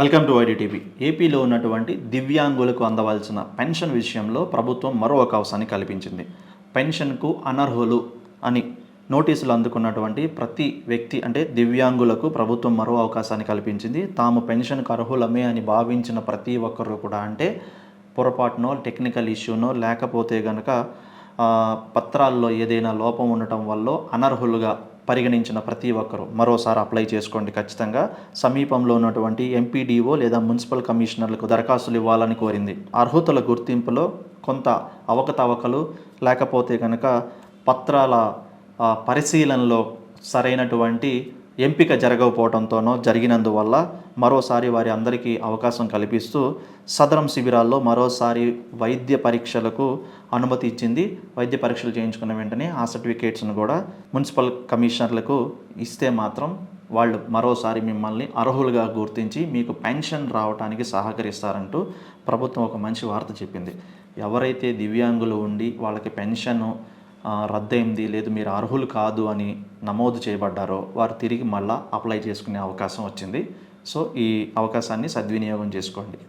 Welcome to IDTV ఏపీలో ఉన్నటువంటి దివ్యాంగులకు అందవలసిన పెన్షన్ విషయంలో ప్రభుత్వం మరో అవకాశాన్ని కల్పించింది. పెన్షన్కు అనర్హులు అని నోటీసులు అందుకున్నటువంటి ప్రతి వ్యక్తి అంటే దివ్యాంగులకు ప్రభుత్వం మరో అవకాశాన్ని కల్పించింది. తాము పెన్షన్కు అర్హులమే అని భావించిన ప్రతి ఒక్కరు కూడా అంటే పొరపాటునో టెక్నికల్ ఇష్యూనో లేకపోతే గనక పత్రాల్లో ఏదైనా లోపం ఉండటం వల్ల అనర్హులుగా పరిగణించిన ప్రతి ఒక్కరూ మరోసారి అప్లై చేసుకోండి ఖచ్చితంగా. సమీపంలో ఉన్నటువంటి ఎంపీడీఓ లేదా మున్సిపల్ కమిషనర్లకు దరఖాస్తులు ఇవ్వాలని కోరింది. అర్హతల గుర్తింపులో కొంత అవకతవకలు లేకపోతే కనుక పత్రాల పరిశీలనలో సరైనటువంటి ఎంపిక జరగకపోవడంతోనో జరిగినందువల్ల మరోసారి వారి అందరికీ అవకాశం కల్పిస్తూ సదరం శిబిరాల్లో మరోసారి వైద్య పరీక్షలకు అనుమతి ఇచ్చింది. వైద్య పరీక్షలు చేయించుకున్న వెంటనే ఆ సర్టిఫికేట్స్ను కూడా మున్సిపల్ కమిషనర్లకు ఇస్తే మాత్రం వాళ్ళు మరోసారి మిమ్మల్ని అర్హులుగా గుర్తించి మీకు పెన్షన్ రావడానికి సహకరిస్తారంటూ ప్రభుత్వం ఒక మంచి వార్త చెప్పింది. ఎవరైతే దివ్యాంగులు ఉండి వాళ్ళకి పెన్షన్ రద్దయింది లేదు మీరు అర్హులు కాదు అని నమోదు చేయబడ్డారో వారు తిరిగి మళ్ళా అప్లై చేసుకునే అవకాశం వచ్చింది. సో ఈ అవకాశాన్ని సద్వినియోగం చేసుకోండి.